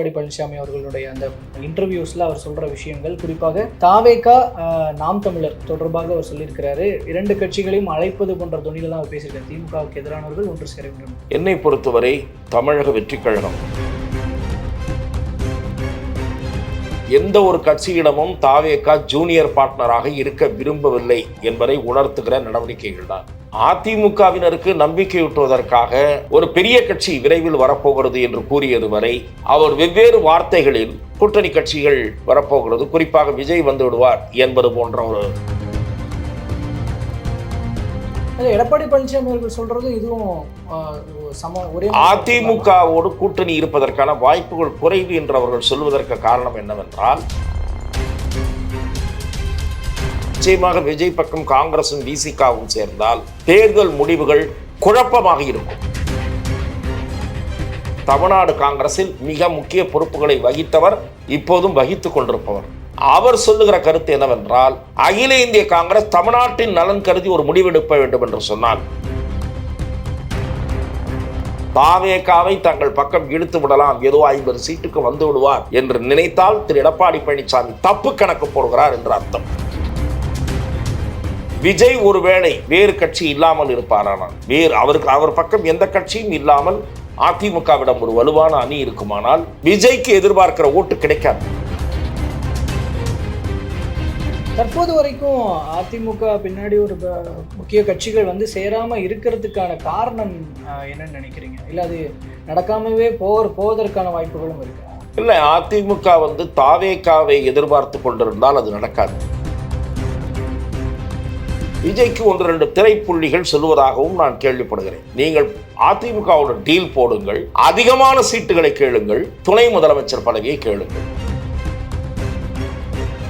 எடப்பாடி பழனிசாமி அவர்களுடைய அந்த இன்டர்வியூஸ்ல அவர் சொல்ற விஷயங்கள் குறிப்பாக தாவேகா நாம் தமிழர் தொடர்பாக அவர் சொல்லியிருக்கிறாரு. இரண்டு கட்சிகளையும் அழைப்பது போன்ற துணிகள் தான் அவர் பேசியிருக்காரு. திமுகவுக்கு எதிரானவர்கள் ஒன்று சேர வேண்டும். என்னை பொறுத்தவரை தமிழக வெற்றி கழகம் எந்த ஒரு கட்சியிடமும் தாவேகா ஜூனியர் பார்ட்னராக இருக்க விரும்பவில்லை என்பதை உணர்த்துகிற நடவடிக்கைகள் தான் அதிமுகவினருக்கு நம்பிக்கையூட்டுவதற்காக ஒரு பெரிய கட்சி விரைவில் வரப்போகிறது என்று கூறியது வரை அவர் வெவ்வேறு வார்த்தைகளில் கூட்டணி கட்சிகள் வரப்போகிறது. குறிப்பாக விஜய் வந்து விடுவார் என்பது போன்ற ஒரு எடப்பாடி பழனிசாமி அவர்கள் சொல்றது இதுவும் சம ஒரே அதிமுகவோடு கூட்டணி இருப்பதற்கான வாய்ப்புகள் குறைவு என்று அவர்கள் சொல்வதற்கு காரணம் என்னவென்றால் நிச்சயமாக விஜய் பக்கம் காங்கிரசும் விசிகாவும் சேர்ந்தால் தேர்தல் முடிவுகள் குழப்பமாக இருக்கும். தமிழ்நாடு காங்கிரஸில் மிக முக்கிய பொறுப்புகளை வகித்தவர் இப்போதும் வகித்துக் கொண்டிருப்பவர். அவர் சொல்லுகிற கருத்து என்னவென்றால் அகில இந்திய காங்கிரஸ் தமிழ்நாட்டின் நலன் கருதி ஒரு முடிவெடுக்க வேண்டும் என்று சொன்னால் தாவேகாவை தங்கள் பக்கம் இழுத்து விடலாம். ஏதோ ஐம்பது சீட்டுக்கு வந்து விடுவார் என்று நினைத்தால் திரு எடப்பாடி பழனிசாமி தப்பு கணக்கு போடுகிறார் என்று அர்த்தம். விஜய் ஒருவேளை வேறு கட்சி இல்லாமல் இருப்பாரானால் வேறு அவருக்கு அவர் பக்கம் எந்த கட்சியும் இல்லாமல் அதிமுகவிடம் ஒரு வலுவான அணி இருக்குமானால் விஜய்க்கு எதிர்பார்க்கிற ஓட்டு கிடைக்காது. தற்போது வரைக்கும் அதிமுக பின்னாடி ஒரு முக்கிய கட்சிகள் வந்து சேராமல் இருக்கிறதுக்கான காரணம் என்னன்னு நினைக்கிறீங்க? இல்லை அது நடக்காமவே போர் போவதற்கான வாய்ப்புகளும் இருக்கு? இல்லை அதிமுக வந்து தாவேக்காவை எதிர்பார்த்து கொண்டிருந்தால் அது நடக்காது. விஜய்க்கு ஒன்று ரெண்டு திரைப்புள்ளிகள் சொல்வதாகவும் நான் கேள்விப்படுகிறேன். நீங்கள் அதிமுகவோட டீல் போடுங்கள் அதிகமான சீட்டுகளை கேளுங்கள் துணை முதலமைச்சர் பதவியை கேளுங்கள்.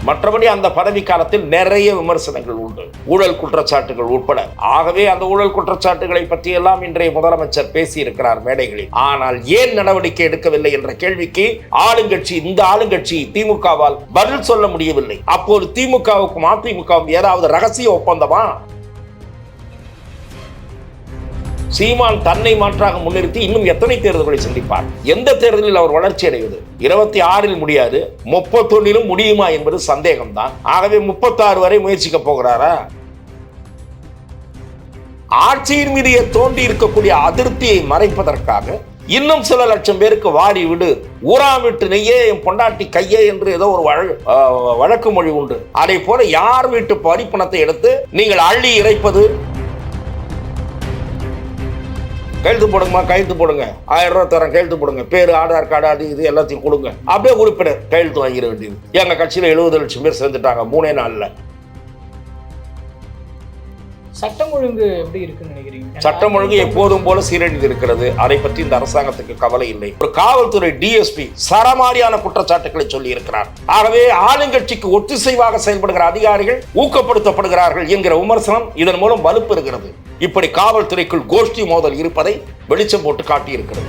மற்றபடி அந்த பதவி காலத்தில் நிறைய விமர்சனங்கள் உண்டு. ஊழல் குற்றச்சாட்டுகள் உட்பட. ஆகவே அந்த ஊழல் குற்றச்சாட்டுகளை பற்றி எல்லாம் இன்றைய முதலமைச்சர் பேசியிருக்கிறார் மேடைகளில். ஆனால் ஏன் நடவடிக்கை எடுக்கவில்லை என்ற கேள்விக்கு ஆளுங்கட்சி இந்த ஆளுங்கட்சி திமுகவால் பதில் சொல்ல முடியவில்லை. அப்போது திமுகவுக்கும் அதிமுகவும் ஏதாவது ரகசிய ஒப்பந்தமா? சீமான் தன்னை மாற்றாக முன்னிறுத்தி இன்னும் எத்தனை தேர்தல்களை சந்திப்பார்? எந்த தேர்தலில் அவர் வளர்ச்சி அடைவது? இருபத்தி ஆறில் முடியாது முப்பத்தொன்னிலும் முடியுமா என்பது சந்தேகம்தான். ஆகவே முப்பத்தாறு வரை முயற்சிக்க போகிறாரா? ஆட்சியின் மீது தோண்டி இருக்கக்கூடிய அதிருப்தியை மறைப்பதற்காக இன்னும் சில லட்சம் பேருக்கு வாடி விடு ஊராம் விட்டு நெய்யே என் பொண்டாட்டி கையே என்று ஏதோ ஒரு வழ வழக்கு மொழி உண்டு. அதை போல யார் வீட்டு பறிப்பணத்தை எடுத்து நீங்கள் அள்ளி இறைப்பது? கையெழுத்து போடுங்கம்மா கையெழுத்து போடுங்க. ஆயிரம் ரூபாய் தரேன் கையெழுத்து போடுங்க. பேர் ஆதார் கார்டு அது இது எல்லாத்தையும் கொடுங்க. அப்படியே உறுப்பினர் கையெழுத்து வாங்கிட வேண்டியது. எங்கள் கட்சியில் எழுபது லட்சம் பேர் சேர்ந்துட்டாங்க மூணே நாளில். சட்டம் ஒழுங்கு எப்படி இருக்குன்னு நினைக்கிறீங்க? சட்டம் ஒழுங்கு எப்போதும் போல சீரழிந்து இருக்கிறது அதை பற்றி இந்த அரசாங்கத்துக்கு கவலை இல்லை. ஒரு காவல்துறை டிஎஸ்பி சரமாரியான குற்றச்சாட்டுகளை சொல்லி இருக்கிறார் ஆகவே ஆளுங்கட்சிக்கு ஒத்திசைவாக செயல்படுகிற அதிகாரிகள் ஊக்கப்படுத்தப்படுகிறார்கள் என்கிற விமர்சனம் இதன் மூலம் வலுப்பெறுகிறது. இப்படி காவல்துறைக்குள் கோஷ்டி மோதல் இருப்பதை வெளிச்சம் போட்டு காட்டியிருக்கிறது.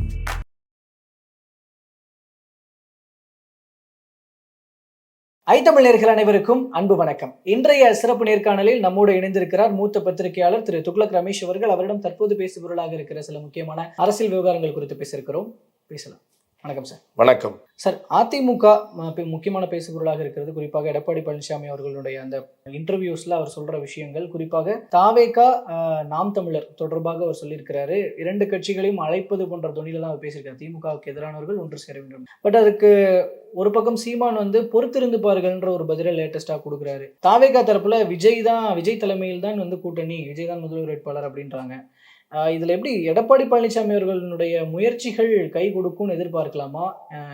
ஐத்தமிழர்கள் அனைவருக்கும் அன்பு வணக்கம். இன்றைய சிறப்பு நேர்காணலில் நம்மோடு இணைந்திருக்கிறார் மூத்த பத்திரிகையாளர் திரு துக்ளக் ரமேஷ் அவர்கள். அவரிடம் தற்போது பேசுபொருளாக இருக்கிற சில முக்கியமான அரசியல் விவகாரங்கள் குறித்து பேசியிருக்கிறோம். பேசலாம். வணக்கம் சார் வணக்கம். சார் அதிமுக முக்கியமான பேசுபொருளாக இருக்கிறது. குறிப்பாக எடப்பாடி பழனிசாமி அவர்களுடைய அந்த இன்டர்வியூஸ்ல அவர் சொல்ற விஷயங்கள். குறிப்பாக தாவேகா நாம் தமிழர் தொடர்பாக அவர் சொல்லியிருக்கிறாரு. இரண்டு கட்சிகளையும் அழைப்பது போன்ற துணியில தான் அவர் பேசியிருக்காரு. திமுகவுக்கு எதிரானவர்கள் ஒன்று சேர வேண்டும். பட் அதுக்கு ஒரு பக்கம் சீமான் வந்து பொறுத்திருந்து பாருங்கள்ன்ற ஒரு பதிலை லேட்டஸ்டா கொடுக்குறாரு. தாவேகா தரப்புல விஜய் தான் விஜய் தலைமையில் தான் வந்து கூட்டணி விஜய் தான் முதல்வர் வேட்பாளர் அப்படின்றாங்க. இதில் எப்படி எடப்பாடி பழனிசாமி அவர்களுடைய முயற்சிகள் கை கொடுக்கும்னு எதிர்பார்க்கலாமா?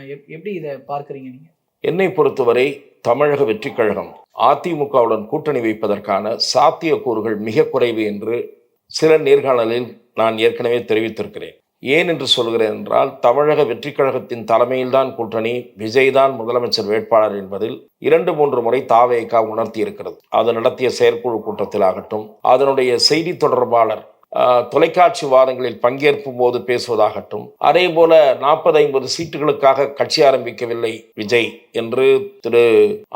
எப்- எப்படி இதை பார்க்குறீங்க நீங்கள் என்னை பொறுத்தவரை தமிழக வெற்றிக் கழகம் அதிமுகவுடன் கூட்டணி வைப்பதற்கான சாத்தியக்கூறுகள் மிக குறைவு என்று சில நேர்காணலில் நான் ஏற்கனவே தெரிவித்திருக்கிறேன். ஏன் என்று சொல்கிறேன் என்றால் தமிழக வெற்றிக் கழகத்தின் தலைமையில்தான் கூட்டணி விஜய் தான் முதலமைச்சர் வேட்பாளர் என்பதில் இரண்டு மூன்று முறை தாவேகா உணர்த்தி இருக்கிறது அது நடத்திய செயற்குழு கூட்டத்தில் ஆகட்டும் அதனுடைய செய்தி தொடர்பாளர் தொலைக்காட்சி வாதங்களில் பங்கேற்கும் போது பேசுவதாகட்டும். அதே போல நாற்பது ஐம்பது சீட்டுகளுக்காக கட்சி ஆரம்பிக்கவில்லை விஜய் என்று திரு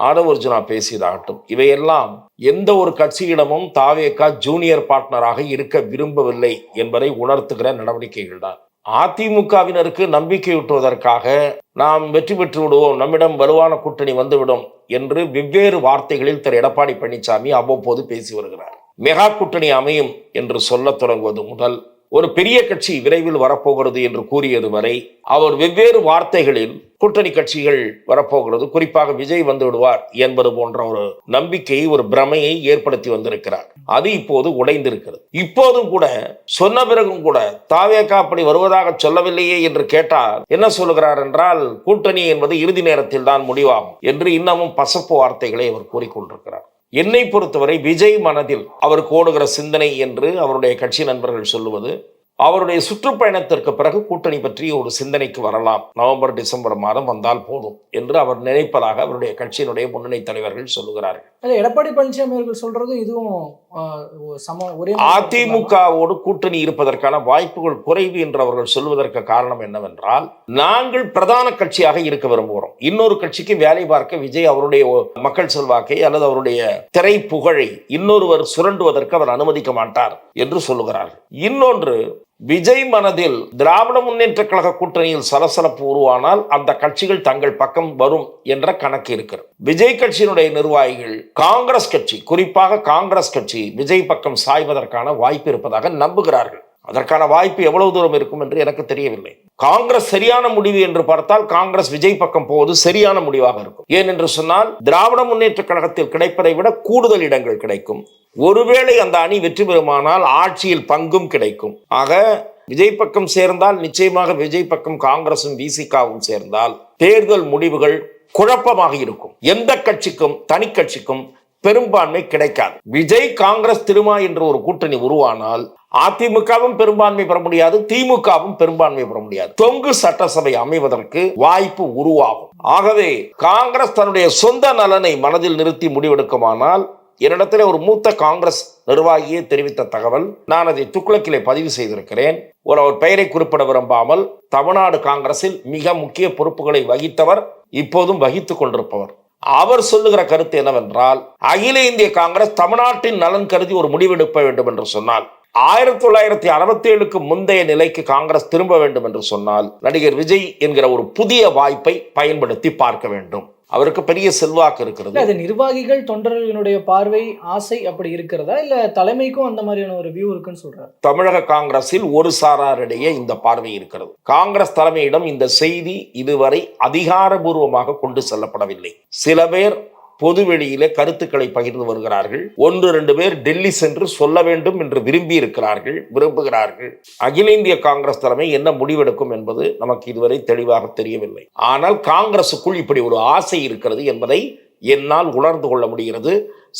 ஆடவர்ஜுனா பேசியதாகட்டும். இவையெல்லாம் எந்த ஒரு கட்சியிடமும் தாவேக்கா ஜூனியர் பார்ட்னராக இருக்க விரும்பவில்லை என்பதை உணர்த்துகிற நடவடிக்கைகள் தான் அதிமுகவினருக்கு நம்பிக்கையூட்டுவதற்காக நாம் வெற்றி பெற்று விடுவோம் நம்மிடம் வலுவான கூட்டணி வந்துவிடும் என்று வெவ்வேறு வார்த்தைகளில் திரு எடப்பாடி பழனிசாமி அவ்வப்போது பேசி வருகிறார். மெகா கூட்டணி அமையும் என்று சொல்லத் தொடங்குவது முதல் ஒரு பெரிய கட்சி விரைவில் வரப்போகிறது என்று கூறியது வரை அவர் வெவ்வேறு வார்த்தைகளில் கூட்டணி கட்சிகள் வரப்போகிறது. குறிப்பாக விஜய் வந்து விடுவார் என்பது போன்ற ஒரு நம்பிக்கையை ஒரு பிரமையை ஏற்படுத்தி வந்திருக்கிறார். அது இப்போது உடைந்திருக்கிறது. இப்போதும் கூட சொன்ன பிறகும் கூட தாவேக்கா அப்படி வருவதாக சொல்லவில்லையே என்று கேட்டால் என்ன சொல்லுகிறார் என்றால் கூட்டணி என்பது இறுதி நேரத்தில் தான் முடிவாகும் என்று இன்னமும் பசப்பு வார்த்தைகளை அவர் கூறிக்கொண்டிருக்கிறார். என்னை பொறுத்தவரை விஜய் மனதில் அவருக்கு ஓடுகிற சிந்தனை என்று அவருடைய கட்சி நண்பர்கள் சொல்லுவது அவருடைய சுற்றுப்பயணத்திற்கு பிறகு கூட்டணி பற்றி ஒரு சிந்தனைக்கு வரலாம். நவம்பர் டிசம்பர் மாதம் வந்தால் போதும் என்று அவர் நினைப்பதாக அவருடைய கட்சியினுடைய முன்னணி தலைவர்கள் சொல்லுகிறார்கள். எடப்பாடி பழனிசாமி அவர்கள் சொல்றதும் இதுவும் அதிமுகவோடு கூட்டணி இருப்பதற்கான வாய்ப்புகள் குறைவு என்று அவர்கள் சொல்வதற்கு காரணம் என்னவென்றால் நாங்கள் பிரதான கட்சியாக இருக்க விரும்புகிறோம். இன்னொரு கட்சிக்கு வேலை பார்க்க விஜய் அவருடைய மக்கள் செல்வாக்கை அல்லது அவருடைய திரை புகழை இன்னொருவர் சுரண்டுவதற்கு அவர் அனுமதிக்க மாட்டார் என்று சொல்லுகிறார்கள். இன்னொன்று விஜய் மனதில் திராவிட முன்னேற்ற கழக கூட்டணியில் சலசலப்பு உருவானால் அந்த கட்சிகள் தங்கள் பக்கம் வரும் என்ற கணக்கு இருக்கிறது. விஜய் கட்சியினுடைய நிர்வாகிகள் காங்கிரஸ் கட்சி குறிப்பாக காங்கிரஸ் கட்சி விஜய் பக்கம் சாய்வதற்கான வாய்ப்பு இருப்பதாக நம்புகிறார்கள். அதற்கான வாய்ப்பு எவ்வளவு தூரம் இருக்கும் என்று எனக்கு தெரியவில்லை. காங்கிரஸ் சரியான முடிவு என்று பார்த்தால் காங்கிரஸ் விஜய் பக்கம் போவது சரியான முடிவாக இருக்கும். ஏன் என்று சொன்னால் திராவிட முன்னேற்ற கழகத்தில் கிடைப்பதை விட கூடுதல் இடங்கள் கிடைக்கும். ஒருவேளை அந்த அணி வெற்றி பெறுமானால் ஆட்சியில் பங்கும் கிடைக்கும். ஆக விஜய் பக்கம் சேர்ந்தால் நிச்சயமாக விஜய் பக்கம் காங்கிரசும் விசிகாவும் சேர்ந்தால் தேர்தல் முடிவுகள் குழப்பமாக இருக்கும். எந்த கட்சிக்கும் தனி கட்சிக்கும் பெரும்பான்மை கிடைக்காது. விஜய் காங்கிரஸ் திருமா என்ற ஒரு கூட்டணி உருவானால் அதிமுகவும் பெரும்பான்மை பெற முடியாது திமுகவும் பெரும்பான்மை பெற முடியாது. தொங்கு சட்டசபை அமைவதற்கு வாய்ப்பு உருவாகும். ஆகவே காங்கிரஸ் தன்னுடைய சொந்த நலனை மனதில் நிறுத்தி முடிவெடுக்குமானால் என்னிடத்தில் ஒரு மூத்த காங்கிரஸ் நிர்வாகியே தெரிவித்த தகவல் நான் அதை துக்ளக்கிலே பதிவு செய்திருக்கிறேன். ஒரு அவர் பெயரை குறிப்பிட விரும்பாமல் தமிழ்நாடு காங்கிரஸில் மிக முக்கிய பொறுப்புகளை வகித்தவர் இப்போதும் வகித்துக் கொண்டிருப்பவர். அவர் சொல்லுகிற கருத்து என்னவென்றால் அகில இந்திய காங்கிரஸ் தமிழ்நாட்டின் நலன் கருதி ஒரு முடிவெடுக்க வேண்டும் என்று சொன்னால் ஆயிரத்தி தொள்ளாயிரத்தி அறுபத்தி ஏழுக்கு முந்தைய நிலைக்கு காங்கிரஸ் திரும்ப வேண்டும் என்று சொன்னால் நடிகர் விஜய் என்கிற ஒரு புதிய வாய்ப்பை பயன்படுத்தி பார்க்க வேண்டும். அவருக்கு பெரிய செல்வாக்கு இருக்கிறது. அது நிர்வாகிகள் தொண்டர்களினுடைய பார்வை ஆசை அப்படி இருக்கிறதா? இல்ல தலைமைக்கும் அந்த மாதிரியான ஒரு வியூ இருக்குன்னு சொல்றாரு? தமிழக காங்கிரஸில் ஒரு சாராரிடையே இந்த பார்வை இருக்கிறது. காங்கிரஸ் தலைமையிடம் இந்த செய்தி இதுவரை அதிகாரபூர்வமாக கொண்டு செல்லப்படவில்லை. சில பேர் பொதுவெளியிலே கருத்துக்களை பகிர்ந்து வருகிறார்கள். ஒன்று ரெண்டு பேர் டெல்லி சென்று சொல்ல வேண்டும் என்று விரும்பி இருக்கிறார்கள் விரும்புகிறார்கள். அகில இந்திய காங்கிரஸ் தலைமை என்ன முடிவெடுக்கும் என்பது நமக்கு இதுவரை தெளிவாக தெரியவில்லை. ஆனால் காங்கிரசுக்குள் இப்படி ஒரு ஆசை இருக்கிறது என்பதை என்னால் உணர்ந்து கொள்ள முடிகிறது.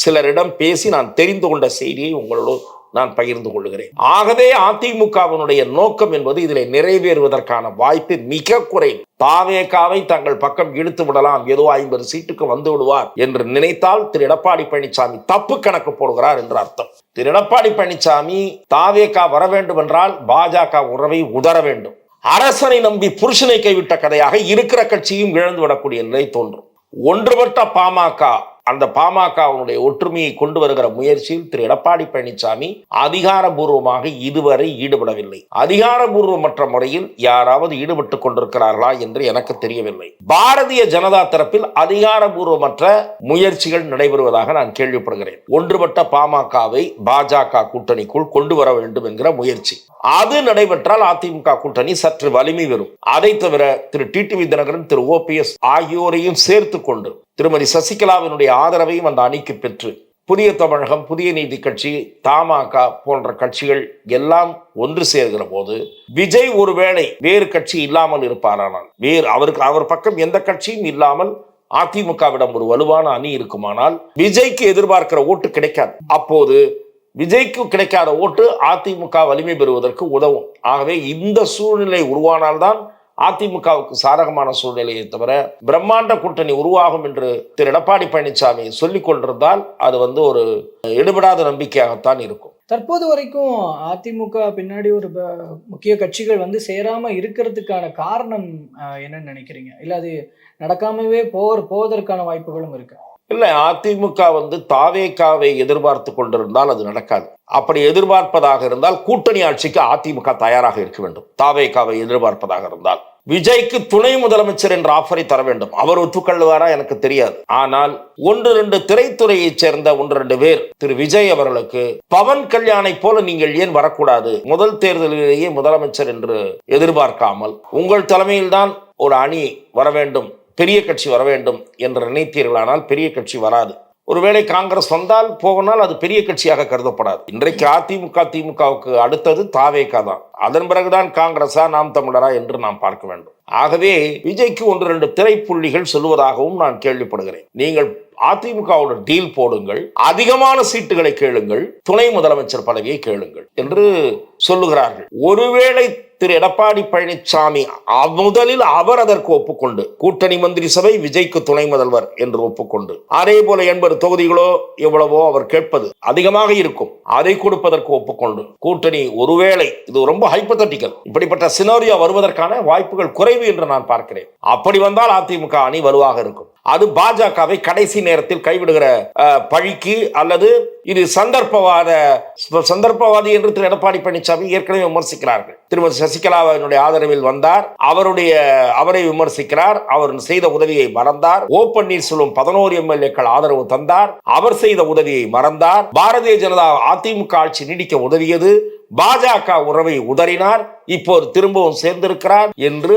சிலரிடம் பேசி நான் தெரிந்து கொண்ட செய்தியை உங்களோடு நான் பகிர்ந்து கொள்கிறேன் ஆகவே அதிமுகவினுடைய நோக்கம் என்பது இதில் நிறைவேறுவதற்கான வாய்ப்பு மிக குறைவு. தாவேகாவை தங்கள் பக்கம் இழுத்து விடலாம். ஏதோ ஐம்பது சீட்டுக்கு வந்து விடுவார் என்று நினைத்தால் திரு. எடப்பாடி பழனிசாமி தப்பு கணக்கு போடுகிறார் என்று அர்த்தம். திரு. எடப்பாடி பழனிசாமி தாவேகா வர வேண்டும் என்றால் பாஜக உறவை உதற வேண்டும். அரசனை நம்பி புருஷனை கைவிட்ட கதையாக இருக்கிற கட்சியும் இழந்து விடக்கூடிய நிலை தோன்றும். ஒன்றுபட்ட பாமக அந்த பாமகவுடைய ஒற்றுமையை கொண்டு வருகிற முயற்சியில் திரு எடப்பாடி பழனிசாமி அதிகாரபூர்வமாக இதுவரை ஈடுபடவில்லை. அதிகாரபூர்வமற்ற முறையில் யாராவது ஈடுபட்டுக் கொண்டிருக்கிறார்களா என்று எனக்கு தெரியவில்லை. பாரதிய ஜனதா தரப்பில் அதிகாரபூர்வமற்ற முயற்சிகள் நடைபெறுவதாக நான் கேள்விப்படுகிறேன். ஒன்றுபட்ட பாமகவை பாஜக கூட்டணிக்குள் கொண்டு வர வேண்டும் என்கிற முயற்சி. அது நடைபெற்றால் அதிமுக கூட்டணி சற்று வலிமை பெறும். அதை தவிர திரு டிடிவி தினகரன் திரு ஓபிஎஸ் ஆகியோரையும் சேர்த்து கொண்டு திருமதி சசிகலாவினுடைய ஆதரவையும் அந்த அணிக்கு பெற்று புதிய தமிழகம் புதிய நீதி கட்சி தமாக போன்ற கட்சிகள் எல்லாம் ஒன்று சேர்கிற போது விஜய் ஒருவேளை வேறு கட்சி இல்லாமல் இருப்பாரானால் வேறு அவருக்கு அவர் பக்கம் எந்த கட்சியும் இல்லாமல் அதிமுகவிடம் ஒரு வலுவான அணி இருக்குமானால் விஜய்க்கு எதிர்பார்க்கிற ஓட்டு கிடைக்காது. அப்போது விஜய்க்கு கிடைக்காத ஓட்டு அதிமுக வலிமை பெறுவதற்கு உதவும். ஆகவே இந்த சூழ்நிலை உருவானால்தான் அதிமுகவுக்கு சாதகமான சூழ்நிலையை தவிர பிரம்மாண்ட கூட்டணி உருவாகும் என்று திரு எடப்பாடி பழனிசாமி சொல்லிக் கொண்டிருந்தால் அது வந்து ஒரு எடுபடாத நம்பிக்கையாகத்தான் இருக்கும். தற்போது வரைக்கும் அதிமுக பின்னாடி ஒரு ப- முக்கிய கட்சிகள் வந்து சேராம இருக்கிறதுக்கான காரணம் என்னன்னு நினைக்கிறீங்க? இல்ல அது நடக்காமவே போர் போவதற்கான வாய்ப்புகளும் இருக்கு? இல்லை அதிமுக வந்து தாவேக்காவை எதிர்பார்த்து கொண்டிருந்தால் அது நடக்காது. அப்படி எதிர்பார்ப்பதாக இருந்தால் கூட்டணி ஆட்சிக்கு அதிமுக தயாராக இருக்க வேண்டும். தாவேக்காவை எதிர்பார்ப்பதாக இருந்தால். விஜய்க்கு துணை முதலமைச்சர் என்ற ஆஃபரை தர வேண்டும். அவர் ஒத்துக்கொள்வாரா எனக்கு தெரியாது. ஆனால் ஒன்று ரெண்டு திரைத்துறையைச் சேர்ந்த ஒன்று ரெண்டு பேர் திரு விஜய் அவர்களுக்கு பவன் கல்யாணை போல நீங்கள் ஏன் வரக்கூடாது? முதல் தேர்தலிலேயே முதலமைச்சர் என்று எதிர்பார்க்காமல் உங்கள் தலைமையில்தான் ஒரு அணி வர வேண்டும். பெரிய கட்சி வர வேண்டும் என்று நினைத்தீர்களானால் பெரிய கட்சி வராது. ஒருவேளை காங்கிரஸ் வந்தால் போகனால் அது பெரிய கட்சியாக கருதப்படாது. இன்றைக்கு அதிமுக திமுகவுக்கு அடுத்தது தாவேகா தான். அதன் பிறகுதான் காங்கிரஸா நாம் தமிழரா என்று நாம் பார்க்க வேண்டும். ஆகவே விஜய்க்கு ஒன்று ரெண்டு திரைப்புள்ளிகள் சொல்லுவதாகவும் நான் கேள்விப்படுகிறேன். நீங்கள் அதிமுகவோட டீல் போடுங்கள் அதிகமான சீட்டுகளை கேளுங்கள் துணை முதலமைச்சர் பதவியை கேளுங்கள் என்று சொல்லுகிறார்கள். ஒருவேளை திரு எடப்பாடி பழனிசாமி அ- முதலில் அவர் அதற்கு ஒப்புக்கொண்டு கூட்டணி மந்திரி சபை விஜய்க்கு துணை முதல்வர் என்று ஒப்புக்கொண்டு அதே போல எண்பது தொகுதிகளோ எவ்வளவோ அவர் கேட்பது அதிகமாக இருக்கும். அதை கொடுப்பதற்கு ஒப்புக்கொண்டு. கூட்டணி ஒருவேளை இது ரொம்ப ஹைப்பத்தட்டிக்கல் இப்படிப்பட்ட சினோரியா வருவதற்கான வாய்ப்புகள் குறைவு என்று நான் பார்க்கிறேன். அப்படி வந்தால் அதிமுக அணி வலுவாக இருக்கும். அது பாஜகவை கடைசி நேரத்தில் கைவிடுகிற பழிக்கு அல்லது இது சந்தர்ப்பவாத சந்தர்ப்பவாதி என்று திரு எடப்பாடி பழனிசாமி ஏற்கனவே விமர்சிக்கிறார்கள். திருமதி சசிகலாவினுடைய ஆதரவில் வந்தார். அவருடைய அவரை விமர்சிக்கிறார். அவர் செய்த உதவியை மறந்தார். ஓ பன்னீர்செல்வம் பதினோரு எம்எல்ஏக்கள் ஆதரவு தந்தார். அவர் செய்த உதவியை மறந்தார். பாரதிய ஜனதா அதிமுக ஆட்சி நீடிக்க உதவியது. பாஜக உறவை உதறினார். இப்போது திரும்பவும் சேர்ந்திருக்கிறார் என்று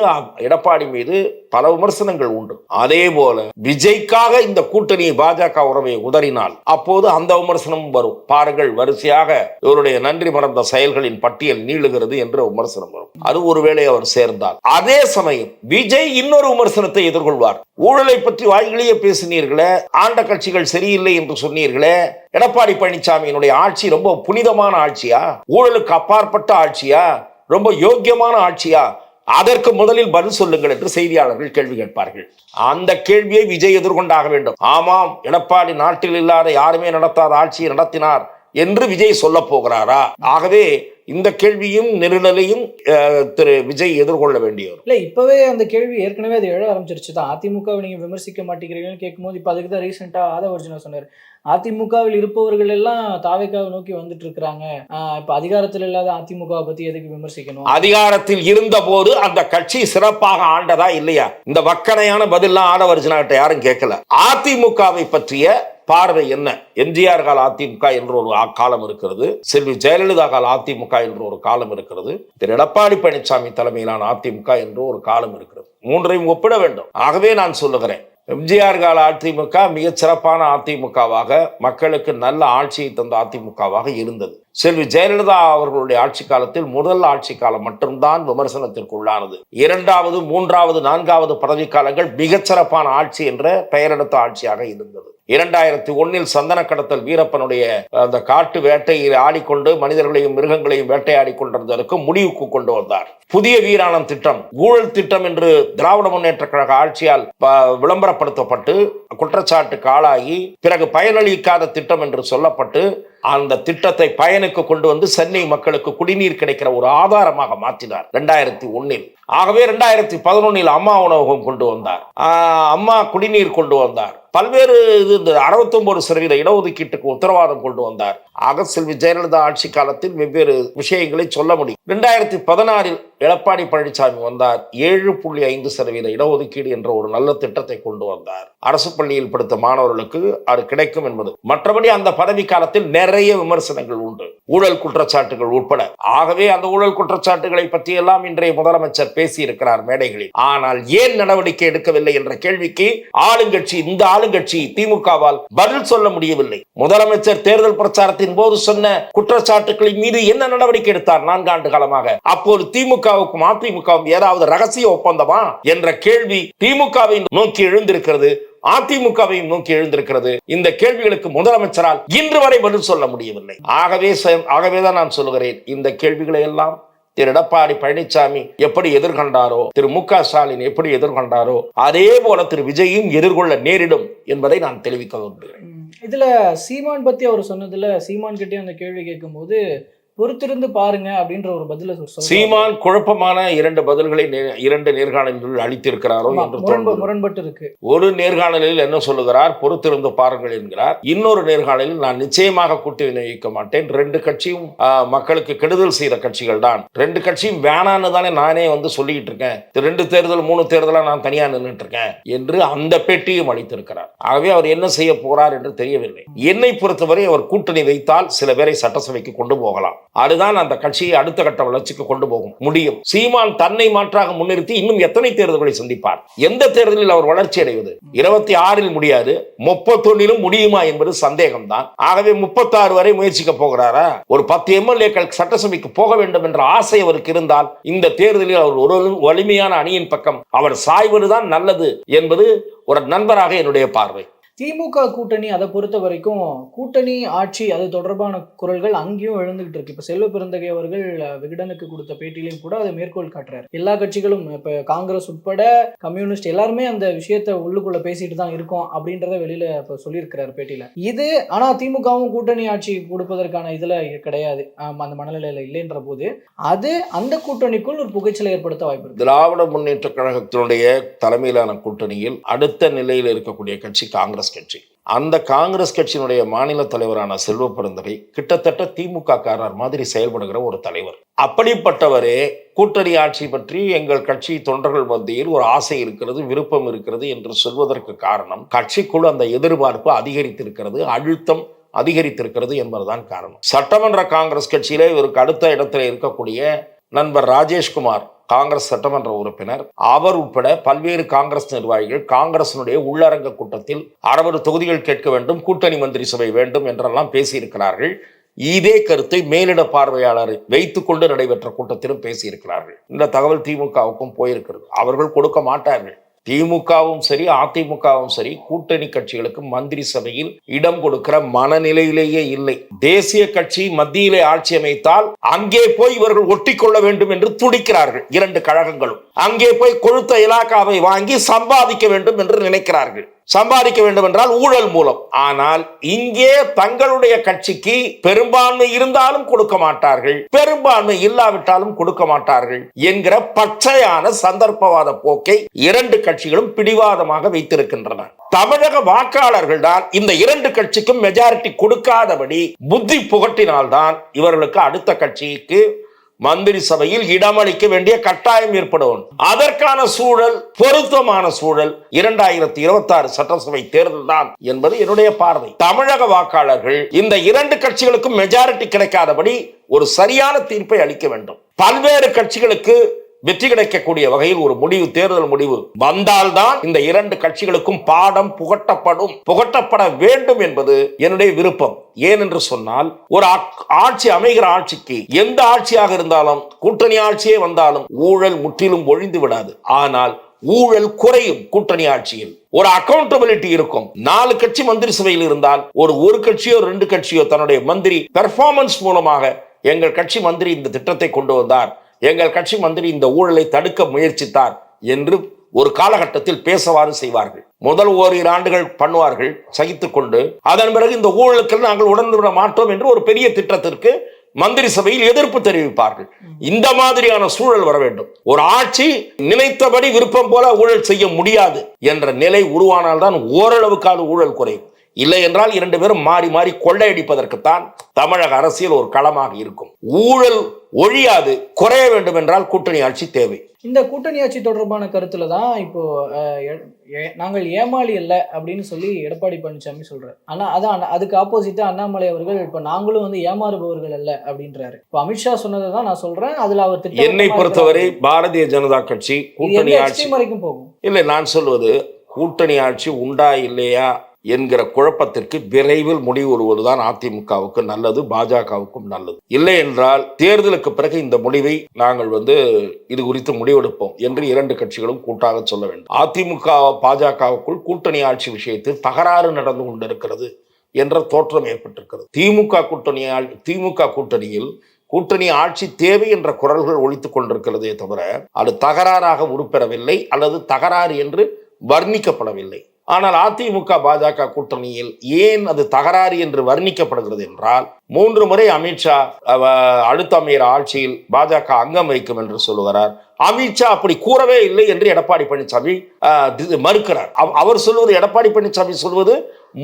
எடப்பாடி மீது பல விமர்சனங்கள் உண்டு. அதே போல விஜய்க்காக இந்த கூட்டணி பாஜக உறவை உதறினால் அப்போது அந்த விமர்சனமும் வரும். பாருங்கள் வரிசையாக இவருடைய நன்றி மறந்த செயல்களின் பட்டியல் நீளுகிறது என்ற விமர்சனம் வரும். அது ஒருவேளை அவர் சேர்ந்தார். அதே சமயம் விஜய் இன்னொரு விமர்சனத்தை எதிர்கொள்வார். ஊழலை பற்றி வாய்களையே பேசினீர்களே ஆண்ட கட்சிகள் சரியில்லை என்று சொன்னீர்களே எடப்பாடி பழனிசாமியினுடைய ஆட்சி ரொம்ப புனிதமான ஆட்சியா? ஊழலுக்கு அப்பாற்பட்ட ஆட்சியா? ரொம்ப யோக்கியமான ஆட்சியா? அதற்கு முதலில் பதில் சொல்லுங்கள் என்று செய்தியாளர்கள் கேள்வி கேட்பார்கள். அந்த கேள்வியை விஜய் எதிர்கொண்டாக வேண்டும். ஆமாம் எடப்பாடி நாட்டில் இல்லாத யாருமே நடத்தாத ஆட்சியை நடத்தினார். என்று விஜய் சொல்ல போகிறாரா? ஆகவே இந்த கேள்வியும் நெருடலையும் திரு விஜய் எதிர்கொள்ள வேண்டியவர். இல்ல இப்பவே அந்த கேள்வி ஏற்கனவே அது எழ ஆரம்பிச்சிருச்சு தான். அதிமுகவை நீங்க விமர்சிக்க மாட்டேங்கிறீங்கன்னு கேட்கும்போது இப்ப அதுக்கு தான் ரீசெண்டா ஆதவர்ஜுனா சொன்னார். அதிமுகவில் இருப்பவர்கள் எல்லாம் தாவேக்காவை நோக்கி வந்துட்டு இருக்கிறாங்க. இப்ப அதிகாரத்தில் இல்லாத அதிமுகவை பத்தி எதுக்கு விமர்சிக்கணும்? அதிகாரத்தில் இருந்தபோது அந்த கட்சி சிறப்பாக ஆண்டதா இல்லையா? இந்த வக்கனையான பதிலாம் ஆடவர்ஜனா கிட்ட யாரும் கேட்கல. அதிமுகவை பற்றிய பார்வை என்ன? எம்ஜிஆர் கால அதிமுக என்ற ஒரு காலம் இருக்கிறது. செல்வி ஜெயலலிதா கால அதிமுக என்ற ஒரு காலம் இருக்கிறது. திரு எடப்பாடி பழனிசாமி தலைமையிலான அதிமுக என்று ஒரு காலம் இருக்கிறது. மூன்றையும் ஒப்பிட வேண்டும். ஆகவே நான் சொல்லுகிறேன். எம்ஜிஆர் கால அதிமுக மிகச் சிறப்பான அதிமுகவாக மக்களுக்கு நல்ல ஆட்சியை தந்த அதிமுகவாக இருந்தது. செல்வி ஜெயலலிதா அவர்களுடைய ஆட்சி காலத்தில் முதல் ஆட்சி காலம் மட்டும்தான் விமர்சனத்திற்கு உள்ளானது. இரண்டாவது மூன்றாவது நான்காவது பதவி காலங்கள் மிகச்சிறப்பான ஆட்சி என்ற பெயரெடுத்த ஆட்சியாக இருந்தது. இரண்டாயிரத்தி ஒன்னில் சந்தன கடத்தல் வீரப்பனுடைய அந்த காட்டு வேட்டையில் ஆடிக்கொண்டு மனிதர்களையும் மிருகங்களையும் வேட்டையாடி கொண்டிருந்ததற்கு முடிவுக்கு கொண்டு வந்தார். புதிய வீராணம் திட்டம் ஊழல் திட்டம் என்று திராவிட முன்னேற்ற கழக ஆட்சியால் விளம்பரப்படுத்தப்பட்டு குற்றச்சாட்டுக்கு ஆளாகி பிறகு பயனளிக்காத திட்டம் என்று சொல்லப்பட்டு அந்த திட்டத்தை பயனுக்கு கொண்டு வந்து சென்னை மக்களுக்கு குடிநீர் கிடைக்கிற ஒரு ஆதாரமாக மாற்றினார் ரெண்டாயிரத்தி ஒன்னில். ஆகவே ரெண்டாயிரத்தி பதினொன்னில் அம்மா உணவகம் கொண்டு வந்தார். அம்மா குடிநீர் கொண்டு வந்தார். பல்வேறு இது இந்த அறுபத்தொன்பது சதவீத இடஒதுக்கீட்டுக்கு உத்தரவாதம் கொண்டு வந்தார். ஆக செல்வி ஜெயலலிதா ஆட்சி காலத்தில் வெவ்வேறு விஷயங்களை சொல்ல முடியும். ரெண்டாயிரத்தி பதினாறில் எடப்பாடி பழனிசாமி வந்தார். ஏழு புள்ளி ஐந்து சதவீத இடஒதுக்கீடு என்ற ஒரு நல்ல திட்டத்தை கொண்டு வந்தார். அரசு பள்ளியில் படித்த மாணவர்களுக்கு அது கிடைக்கும் என்பது. மற்றபடி அந்த பதவி காலத்தில் நிறைய விமர்சனங்கள் உண்டு. ஊழல் குற்றச்சாட்டுகள் உட்பட. ஆகவே அந்த ஊழல் குற்றச்சாட்டுகளை பற்றியெல்லாம் இன்றைய முதலமைச்சர் பேசியிருக்கிறார் மேடைகளில். ஆனால் ஏன் நடவடிக்கை எடுக்கவில்லை என்ற கேள்விக்கு ஆளுங்கட்சி இந்த ஆளுங்கட்சி திமுகவால் பதில் சொல்ல முடியவில்லை. முதலமைச்சர் தேர்தல் பிரச்சாரத்தின் போது சொன்ன குற்றச்சாட்டுகளின் மீது என்ன நடவடிக்கை எடுத்தார் நான்காண்டு காலமாக? அப்போது திமுகவுக்கும் அதிமுகவும் ஏதாவது ரகசிய ஒப்பந்தமா? என்ற கேள்வி திமுகவை நோக்கி எழுந்திருக்கிறது அதிமுகவையும் நோக்கி எழுந்திருக்கிறது. இந்த கேள்விகளுக்கு முதலமைச்சரால் இன்று வரை பதில் சொல்ல முடியவில்லை. ஆகவே ஆகவேதான் நான் சொல்லுகிறேன். இந்த கேள்விகளை எல்லாம் திரு எடப்பாடி பழனிசாமி எப்படி எதிர்கொண்டாரோ திரு மு ஸ்டாலின் எப்படி எதிர்கொண்டாரோ அதே போல திரு விஜயும் எதிர்கொள்ள நேரிடும் என்பதை நான் தெரிவிக்க விரும்புகிறேன். இதுல சீமான் பத்தி அவர் சொன்னதுல சீமான் கிட்டே அந்த கேள்வி கேட்கும்போது பொறுத்திருந்து பாருங்க அப்படின்ற ஒரு பதில. சீமான் குழப்பமான இரண்டு பதில்களை இரண்டு நேர்காணலில் அளித்திருக்கிறாரோ என்று முரண்பட்டு இருக்கு. ஒரு நேர்காணலில் என்ன சொல்லுகிறார்? பொறுத்திருந்து பாருங்கள் என்கிறார். இன்னொரு நேர்காணலில் நான் நிச்சயமாக கூட்டணி வைக்க மாட்டேன். ரெண்டு கட்சியும் மக்களுக்கு கெடுதல் செய்த கட்சிகள் தான். ரெண்டு கட்சியும் வேணான்னு தானே நானே வந்து சொல்லிக்கிட்டு இருக்கேன். ரெண்டு தேர்தல் மூணு தேர்தலா நான் தனியா நின்றுட்டு இருக்கேன் என்று அந்த பேட்டியும் அளித்திருக்கிறார். ஆகவே அவர் என்ன செய்ய போறார் என்று தெரியவில்லை. என்னை பொறுத்தவரை அவர் கூட்டணி வைத்தால் சில பேரை சட்டசபைக்கு கொண்டு போகலாம். அதுதான் அந்த கட்சியை அடுத்த கட்ட வளர்ச்சிக்கு கொண்டு போகும். முடியும். சீமான் தன்னை மாற்றாக முன்னிறுத்தி இன்னும் எத்தனை தேர்தல்களை சந்திப்பார்? எந்த தேர்தலில் அவர் வளர்ச்சி அடைவது? இருபத்தி ஆறில் முடியாது. முப்பத்தொன்னிலும் முடியுமா என்பது சந்தேகம்தான். ஆகவே முப்பத்தாறு வரை முயற்சிக்க போகிறாரா? ஒரு பத்து எம்எல்ஏக்கள் சட்டசபைக்கு போக வேண்டும் என்ற ஆசை அவருக்கு இருந்தால் இந்த தேர்தலில் அவர் ஒரு வலிமையான அணியின் பக்கம் அவர் சாய்வதுதான் நல்லது என்பது ஒரு நண்பராக என்னுடைய பார்வை. திமுக கூட்டணி அதை பொறுத்த வரைக்கும் கூட்டணி ஆட்சி அது தொடர்பான குரல்கள் அங்கேயும் எழுந்துகிட்டு இருக்கு. இப்போ செல்வ பிறந்தகை அவர்கள் விகடனுக்கு கொடுத்த பேட்டியிலையும் கூட அதை மேற்கோள் காட்டுறாரு. எல்லா கட்சிகளும் இப்போ காங்கிரஸ் உட்பட கம்யூனிஸ்ட் எல்லாருமே அந்த விஷயத்த உள்ளுக்குள்ள பேசிட்டு தான் இருக்கோம் அப்படின்றத வெளியில இப்போ சொல்லியிருக்கிறார் பேட்டியில. இது ஆனா திமுகவும் கூட்டணி ஆட்சி கொடுப்பதற்கான இதுல கிடையாது. அந்த மனநிலையில இல்லைன்ற போது அது அந்த கூட்டணிக்குள் ஒரு புகைச்சலை ஏற்படுத்த வாய்ப்பு இருக்கு. திராவிட முன்னேற்ற கழகத்தினுடைய தலைமையிலான கூட்டணியில் அடுத்த நிலையில் இருக்கக்கூடிய கட்சி காங்கிரஸ் கட்சி. அந்த காங்கிரஸ் கட்சியினுடைய மாநில தலைவரான செல்வ பெருந்தகை கிட்டத்தட்ட திமுக காரர் மாதிரி செயல்படுகிற ஒரு தலைவர். அப்படிப்பட்டவரே கூட்டணி ஆட்சி பற்றி எங்கள் கட்சி தொண்டர்கள் மத்தியில் ஒரு ஆசை இருக்கிறது விருப்பம் இருக்கிறது என்று சொல்வதற்கு காரணம் கட்சிக்குள் அந்த எதிர்பார்ப்பு அதிகரித்திருக்கிறது அழுத்தம் அதிகரித்திருக்கிறது என்பதுதான் காரணம். சட்டமன்ற காங்கிரஸ் கட்சியிலே இவருக்கு அடுத்த இடத்துல இருக்கக்கூடிய நண்பர் ராஜேஷ்குமார் காங்கிரஸ் சட்டமன்ற உறுப்பினர். அவர் உட்பட பல்வேறு காங்கிரஸ் நிர்வாகிகள் காங்கிரசினுடைய உள்ளரங்க கூட்டத்தில் அறுபது தொகுதிகள் கேட்க வேண்டும் கூட்டணி மந்திரி சபை வேண்டும் என்றெல்லாம் பேசியிருக்கிறார்கள். இதே கருத்தை மேலிட பார்வையாளரை வைத்துக்கொண்டு நடைபெற்ற கூட்டத்திலும் பேசியிருக்கிறார்கள். இந்த தகவல் திமுகவுக்கும் போயிருக்கிறது. அவர்கள் கொடுக்க மாட்டார்கள். திமுகவும் சரி அதிமுகவும் சரி கூட்டணி கட்சிகளுக்கு மந்திரி சபையில் இடம் கொடுக்கிற மனநிலையிலேயே இல்லை. தேசிய கட்சி மத்தியிலே ஆட்சி அமைத்தால் அங்கே போய் இவர்கள் ஒட்டி கொள்ள வேண்டும் என்று துடிக்கிறார்கள் இரண்டு கழகங்களும். அங்கே போய் கொழுத்த இலாக்காவை வாங்கி சம்பாதிக்க வேண்டும் என்று நினைக்கிறார்கள். சம்பாதிக்க வேண்டும் என்றால் ஊழல் மூலம். ஆனால் இங்கே தங்களுடைய கட்சிக்கு பெரும்பான்மை இருந்தாலும் கொடுக்க மாட்டார்கள். பெரும்பான்மை இல்லாவிட்டாலும் கொடுக்க மாட்டார்கள் என்கிற பச்சையான சந்தர்ப்பவாத போக்கை இரண்டு கட்சிகளும் பிடிவாதமாக வைத்திருக்கின்றன. தமிழக வாக்காளர்கள் தான் இந்த இரண்டு கட்சிக்கும் மெஜாரிட்டி கொடுக்காதபடி புத்தி புகட்டினால்தான் இவர்களுக்கு அடுத்த கட்சிக்கு மந்திரி சபையில் இடமளிக்க வேண்டிய கட்டாயம் ஏற்படும். அதற்கான சூழல் பொருத்தமான சூழல் இரண்டாயிரத்தி இருபத்தி ஆறு சட்டசபை தேர்தல் தான் என்பது என்னுடைய பார்வை. தமிழக வாக்காளர்கள் இந்த இரண்டு கட்சிகளுக்கும் மெஜாரிட்டி கிடைக்காதபடி ஒரு சரியான தீர்ப்பை அளிக்க வேண்டும். பல்வேறு கட்சிகளுக்கு வெற்றி கிடைக்கக்கூடிய வகையில் ஒரு முடிவு தேர்தல் முடிவு வந்தால்தான் இந்த இரண்டு கட்சிகளுக்கும் பாடம் புகட்டப்படும். புகட்டப்பட வேண்டும் என்பது என்னுடைய விருப்பம். ஏன் என்று சொன்னால் ஒரு ஆட்சி அமைகிற ஆட்சிக்கு எந்த ஆட்சியாக இருந்தாலும் கூட்டணி ஆட்சியே வந்தாலும் ஊழல் முற்றிலும் ஒழிந்து விடாது. ஆனால் ஊழல் குறையும் கூட்டணி ஆட்சியில். ஒரு அக்கௌண்டபிலிட்டி இருக்கும். நாலு கட்சி மந்திரி சபையில் இருந்தால் ஒரு ஒரு கட்சியோ ரெண்டு கட்சியோ தன்னுடைய மந்திரி பெர்ஃபார்மன்ஸ் மூலமாக எங்கள் கட்சி மந்திரி இந்த திட்டத்தை கொண்டு வந்தார். எங்கள் கட்சி மந்திரி இந்த ஊழலை தடுக்க முயற்சித்தார் என்று ஒரு காலகட்டத்தில் பேசவாறு செய்வார்கள். முதல் ஓரிரு ஆண்டுகள் பண்ணுவார்கள் சகித்துக் கொண்டு. அதன் பிறகு இந்த ஊழலுக்கு நாங்கள் உணர்ந்து விட மாட்டோம் என்று ஒரு பெரிய திட்டத்திற்கு மந்திரி சபையில் எதிர்ப்பு தெரிவிப்பார்கள். இந்த மாதிரியான சூழல் வர வேண்டும். ஒரு ஆட்சி நினைத்தபடி விருப்பம் போல ஊழல் செய்ய முடியாது என்ற நிலை உருவானால்தான் ஓரளவுக்கான ஊழல் குறையும். இல்லை என்றால் இரண்டு பேரும் மாறி மாறி கொள்ளையடிப்பதற்குத்தான் தமிழக அரசியல் ஒரு களமாக இருக்கும். ஊழல் ஒழியாது குறைய வேண்டும் என்றால் கூட்டணி ஆட்சி தேவை. இந்த கூட்டணி ஆட்சி தொடர்பான கருத்துல தான் இப்போ நாங்கள் ஏமாளி அல்ல அப்படின்னு சொல்லி எடப்பாடி பழனிசாமி சொல்றாரு. ஆனா அதான் அதுக்கு ஆப்போசிட்டா அண்ணாமலை அவர்கள் இப்ப நாங்களும் வந்து ஏமாறுபவர்கள் அல்ல அப்படின்றாரு. இப்போ அமித்ஷா சொன்னதை தான் நான் சொல்றேன். அதுல அவர் என்னை பொறுத்தவரை. பாரதிய ஜனதா கட்சி கூட்டணி ஆட்சி. வரைக்கும் போகும்? இல்லை நான் சொல்வது கூட்டணி ஆட்சி உண்டா இல்லையா என்கிற குழப்பத்திற்கு விரைவில் முடிவு தான் அதிமுகவுக்கு நல்லது பாஜகவுக்கும் நல்லது. இல்லை என்றால் தேர்தலுக்கு பிறகு இந்த முடிவை நாங்கள் வந்து இது குறித்து முடிவெடுப்போம் என்று இரண்டு கட்சிகளும் கூட்டாக சொல்ல வேண்டும். அதிமுக பாஜகவுக்குள் கூட்டணி ஆட்சி விஷயத்தில் தகராறு நடந்து கொண்டிருக்கிறது என்ற தோற்றம் ஏற்பட்டிருக்கிறது. திமுக கூட்டணி ஆள்- திமுக கூட்டணியில் கூட்டணி ஆட்சி தேவை என்ற குரல்கள் ஒழித்துக் கொண்டிருக்கிறதே தவிர அது தகராறாக உருப்பெறவில்லை அல்லது தகராறு என்று வர்ணிக்கப்படவில்லை. ஆனால் அதிமுக பாஜக கூட்டணியில் ஏன் அது தகராறு என்று வர்ணிக்கப்படுகிறது என்றால் மூன்று முறை அமித்ஷா அடுத்த அமையர் ஆட்சியில் பாஜக அங்கம் வகிக்கும் என்று சொல்லுகிறார். அமித்ஷா அப்படி கூறவே இல்லை என்று எடப்பாடி பழனிசாமி மறுக்கிறார். அவர் சொல்வது எடப்பாடி பழனிசாமி சொல்வது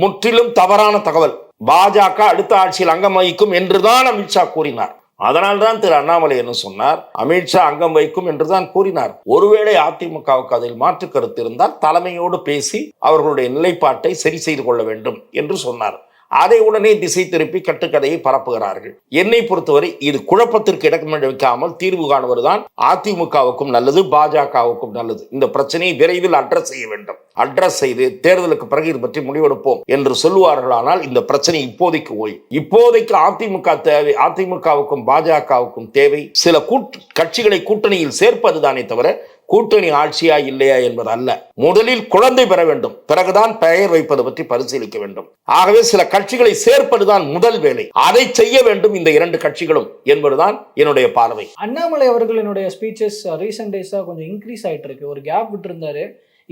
முற்றிலும் தவறான தகவல். பாஜக அடுத்த ஆட்சியில் அங்கம் வகிக்கும் என்றுதான் அமித்ஷா கூறினார். அதனால்தான் திரு அண்ணாமலை என்ன சொன்னார் அமித்ஷா அங்கம் வைக்கும் என்றுதான் கூறினார். ஒருவேளை அதிமுகவுக்கு அதில் மாற்று கருத்து இருந்தால் தலைமையோடு பேசி அவர்களுடைய நிலைப்பாட்டை சரி செய்து கொள்ள வேண்டும் என்று சொன்னார். அதை உடனே திசை திருப்பி கட்டுக்கதையை பரப்புகிறார்கள். என்னை பொறுத்தவரை இது குழப்பத்திற்கு இடம் வைக்காமல் தீர்வு காணுவது தான் அதிமுகவுக்கும் நல்லது பாஜகவுக்கும் நல்லது. இந்த பிரச்சனையை விரைவில் அட்ரஸ் செய்ய வேண்டும். அட்ரஸ் செய்து தேர்தலுக்கு பிறகு இது பற்றி முடிவெடுப்போம் என்று சொல்லுவார்களானால் இந்த பிரச்சனை இப்போதைக்கு ஓய். இப்போதைக்கு அதிமுக தேவை அதிமுகவுக்கும் பாஜகவுக்கும் தேவை. சில கூட்டு கட்சிகளை கூட்டணியில் சேர்ப்பதுதானே தவிர கூட்டணி ஆட்சியா இல்லையா என்பது அல்ல. முதலில் குழந்தை பெற வேண்டும். பிறகுதான் பெயர் வைப்பது பற்றி பரிசீலிக்க வேண்டும். ஆகவே சில கட்சிகளை சேர்ப்பதுதான் முதல் வேலை. அதை செய்ய வேண்டும் இந்த இரண்டு கட்சிகளும் என்பதுதான் என்னுடைய பார்வை. அண்ணாமலை அவர்களினுடைய ஸ்பீச்சஸ் ரீசெண்ட் டேஸா கொஞ்சம் இன்க்ரீஸ் ஆயிட்டு இருக்கு ஒரு கேப் விட்டுருந்தாரு.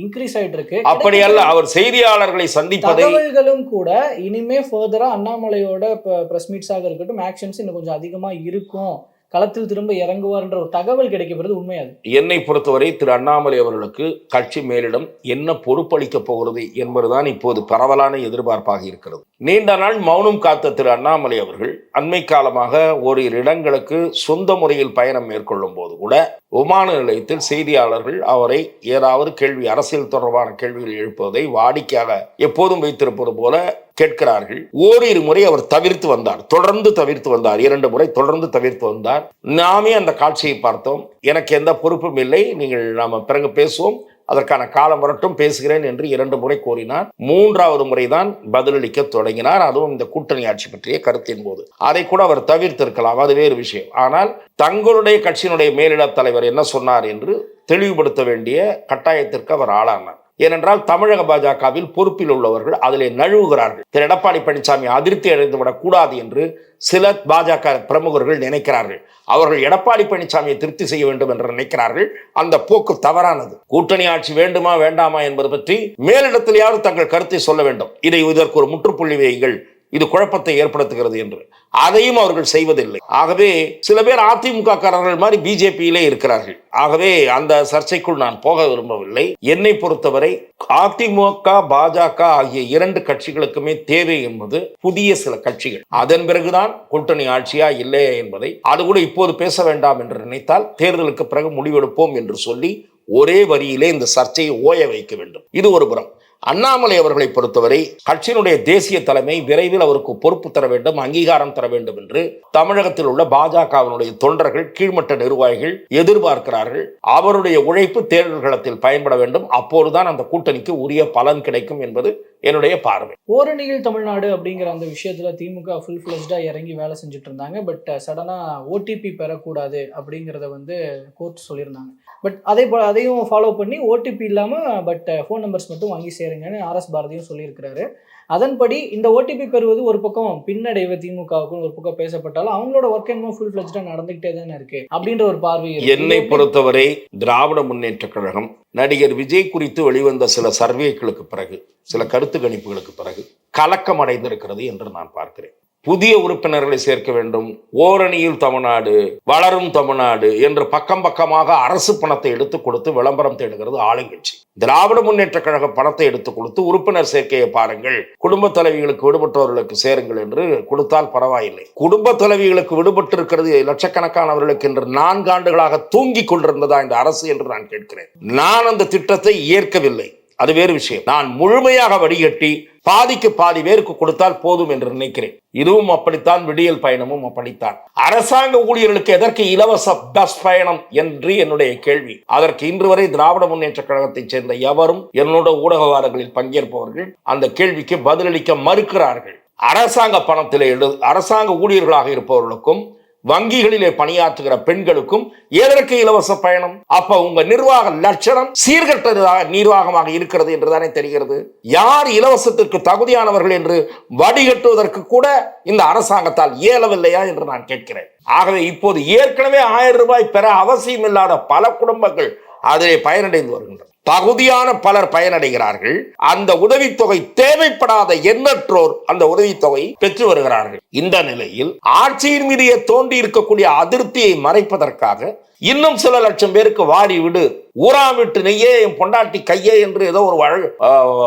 இன்க்ரீஸ் ஆயிட்டு இருக்கு அப்படி அல்ல அவர் செய்தியாளர்களை சந்திப்பதை தகவல்களும் கூட இனிமே ஃபர்தரா அண்ணாமலையோட பிரஸ் மீட்ஸாக இருக்கட்டும் ஆக்ஷன்ஸ் இன்னும் கொஞ்சம் அதிகமா இருக்கும். களத்தில் திரும்ப இறங்குவார் என்ற ஒரு தகவல் கிடைக்கப்படுறது உண்மையாது. என்னை பொறுத்தவரை திரு அண்ணாமலை அவர்களுக்கு கட்சி மேலிடம் என்ன பொறுப்பளிக்கப் போகிறது என்பதுதான் இப்போது பரவலான எதிர்பார்ப்பாக இருக்கிறது. நீண்ட நாள் மௌனம் காத்த திரு அண்ணாமலை அவர்கள் அண்மை காலமாக ஓரிரு இடங்களுக்கு சொந்த முறையில் பயணம் மேற்கொள்ளும் போது கூட விமான நிலையத்தில் செய்தியாளர்கள் அவரை ஏதாவது கேள்வி அரசியல் தொடர்பான கேள்விகள் எழுப்புவதை வாடிக்கையாக எப்போதும் வைத்திருப்பது போல கேட்கிறார்கள். ஓரிரு முறை அவர் தவிர்த்து வந்தார். தொடர்ந்து தவிர்த்து வந்தார். இரண்டு முறை தொடர்ந்து தவிர்த்து வந்தார். நாமே அந்த காட்சியை பார்த்தோம். எனக்கு எந்த பொறுப்பும் இல்லை. நீங்கள் நாம பிறகு பேசுவோம். அதற்கான காலம் வரட்டும். பேசுகிறேன் என்று இரண்டு முறை கூறினார். மூன்றாவது முறைதான் பதிலளிக்க தொடங்கினார். அதுவும் இந்த கூட்டணி ஆட்சி பற்றிய கருத்தின் போது. அதை கூட அவர் தவிர்த்திருக்கலாம். அது வேறு விஷயம். ஆனால் தங்களுடைய கட்சியினுடைய மேலிட தலைவர் என்ன சொன்னார் என்று தெளிவுபடுத்த வேண்டிய கட்டாயத்திற்கு அவர் ஆளானார். ஏனென்றால் தமிழக பாஜகவில் பொறுப்பில் உள்ளவர்கள் அதிலே நழுவுகிறார்கள். திரு எடப்பாடி பழனிசாமி அதிருப்தி அடைந்துவிடக் விடக்கூடாது என்று சில பாஜக பிரமுகர்கள் நினைக்கிறார்கள். அவர்கள் எடப்பாடி பழனிசாமியை திருப்தி செய்ய வேண்டும் என்று நினைக்கிறார்கள். அந்த போக்கு தவறானது. கூட்டணி ஆட்சி வேண்டுமா வேண்டாமா என்பது பற்றி மேலிடத்திலேயாவது தங்கள் கருத்தை சொல்ல வேண்டும். இதை இதற்கு ஒரு முற்றுப்புள்ளி வையுங்கள். இது குழப்பத்தை ஏற்படுத்துகிறது என்று. அதையும் அவர்கள் செய்வதில்லை. ஆகவே சில பேர் அதிமுக காரர்கள் மாதிரி பிஜேபியிலே இருக்கிறார்கள். ஆகவே அந்த சர்ச்சைக்குள் நான் போக விரும்பவில்லை. என்னை பொறுத்தவரை அதிமுக பாஜக ஆகிய இரண்டு கட்சிகளுக்குமே தேவை என்பது புதிய சில கட்சிகள். அதன் பிறகுதான் கூட்டணி ஆட்சியா இல்லையா என்பதை அது கூட இப்போது பேச வேண்டாம் என்று நினைத்தால் தேர்தலுக்கு பிறகு முடிவெடுப்போம் என்று சொல்லி ஒரே வரியிலே இந்த சர்ச்சையை ஓய வைக்க வேண்டும். இது ஒரு புறம். அண்ணாமலை அவர்களை பொறுத்தவரை கட்சியினுடைய தேசிய தலைமை விரைவில் அவருக்கு பொறுப்பு தர வேண்டும் அங்கீகாரம் தர வேண்டும் என்று தமிழகத்தில் உள்ள பாஜகவினுடைய தொண்டர்கள் கீழ்மட்ட நிர்வாகிகள் எதிர்பார்க்கிறார்கள். அவருடைய உழைப்பு தேர்தல் களத்தில் பயன்பட வேண்டும். அப்போதுதான் அந்த கூட்டணிக்கு உரிய பலன் கிடைக்கும் என்பது என்னுடைய பார்வை. ஓரணியில் தமிழ்நாடு அப்படிங்கிற அந்த விஷயத்துல திமுக ஃபுல் ஃபிளஜ்டா இறங்கி வேலை செஞ்சுட்டு இருந்தாங்க. பட் சடனா ஓடிபி பெறக்கூடாது அப்படிங்கிறத வந்து கோர்ட் சொல்லியிருந்தாங்க. பட் அதே போல அதையும் ஃபாலோ பண்ணி ஓடிபி இல்லாம பட் ஃபோன் நம்பர்ஸ் மட்டும் வாங்கி சேருங்கன்னு ஆர்எஸ் பாரதியும் சொல்லியிருக்கிறாரு அதன்படி இந்த ஓடிபி பெறுவது ஒரு பக்கம் பின்னடைவு திமுகவுக்கும் ஒரு பக்கம் பேசப்பட்டாலும் அவங்களோட ஒர்க் என்னமோ ஃபுல் ஃபிளஜ்டா நடந்துகிட்டே தானே இருக்கு அப்படின்ற ஒரு பார்வை. என்னை பொறுத்தவரை திராவிட முன்னேற்ற கழகம் நடிகர் விஜய் குறித்து வெளிவந்த சில சர்வேக்களுக்கு பிறகு சில கருத்து கணிப்புகளுக்கு பிறகு கலக்கம் அடைந்திருக்கிறது என்று நான் பார்க்கிறேன் புதிய உறுப்பினர்களை சேர்க்க வேண்டும். ஓரணியில் தமிழ்நாடு வளரும் தமிழ்நாடு என்று பக்கம் பக்கமாக அரசு பணத்தை எடுத்து கொடுத்து விளம்பரம் தேடுகிறது ஆளுங்கட்சி திராவிட முன்னேற்ற கழக பணத்தை எடுத்து கொடுத்து உறுப்பினர் சேர்க்கையை பாருங்கள். குடும்ப தலைவிகளுக்கு விடுபட்டவர்களுக்கு சேருங்கள் என்று கொடுத்தால் பரவாயில்லை. குடும்ப தலைவிகளுக்கு விடுபட்டு இருக்கிறது லட்சக்கணக்கானவர்களுக்கு என்று நான்கு ஆண்டுகளாக தூங்கிக் கொண்டிருந்ததா இந்த அரசு என்று நான் கேட்கிறேன். நான் அந்த திட்டத்தை ஏற்கவில்லை. அது வேறு விஷயம். நான் முழுமையாக வடிகட்டி பாதிக்கு பாதி பேருக்கு கொடுத்தால் போதும் என்று நினைக்கிறேன். இதுவும் அப்படித்தான் விடியல் பயணமும் அப்படித்தான். அரசாங்க ஊழியர்களுக்கு எதற்கு இலவச பஸ் பயணம் என்று என்னுடைய கேள்வி. அதற்கு இன்று வரை திராவிட முன்னேற்ற கழகத்தைச் சேர்ந்த எவரும் என்னோட ஊடகவாதங்களில் பங்கேற்பவர்கள் அந்த கேள்விக்கு பதிலளிக்க மறுக்கிறார்கள். அரசாங்க பணத்தில் எழு அரசாங்க ஊழியர்களாக இருப்பவர்களுக்கும் வங்கிகளிலே பணியாற்றுகிற பெண்களுக்கும் எதற்கு இலவச பயணம். அப்ப உங்க நிர்வாக லட்சணம் சீர்கட்டதாக நிர்வாகமாக இருக்கிறது என்றுதானே தெரிகிறது. யார் இலவசத்திற்கு தகுதியானவர்கள் என்று வடிகட்டுவதற்கு கூட இந்த அரசாங்கத்தால் இயலவில்லையா என்று நான் கேட்கிறேன். ஆகவே இப்போது ஏற்கனவே ஆயிரம் ரூபாய் பெற அவசியம் இல்லாத பல குடும்பங்கள் அதிலே பயனடைந்து வருகின்றன. தகுதியான பலர் பயனடைகிறார்கள். அந்த உதவித்தொகை தேவைப்படாத எண்ணற்றோர் அந்த உதவித்தொகை பெற்று வருகிறார்கள். இந்த நிலையில் ஆட்சியின் மீது தோண்டி இருக்கக்கூடிய அதிருப்தியை மறைப்பதற்காக இன்னும் சில லட்சம் பேருக்கு வாரி விடு. ஊரா விட்டு நெய்யே என் பொண்டாட்டி கையே என்று ஏதோ ஒரு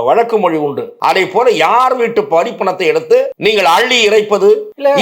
வழக்கு மொழி உண்டு. அதை போல யார் வீட்டு வரிப்பணத்தை எடுத்து நீங்கள் அள்ளி இறைப்பது.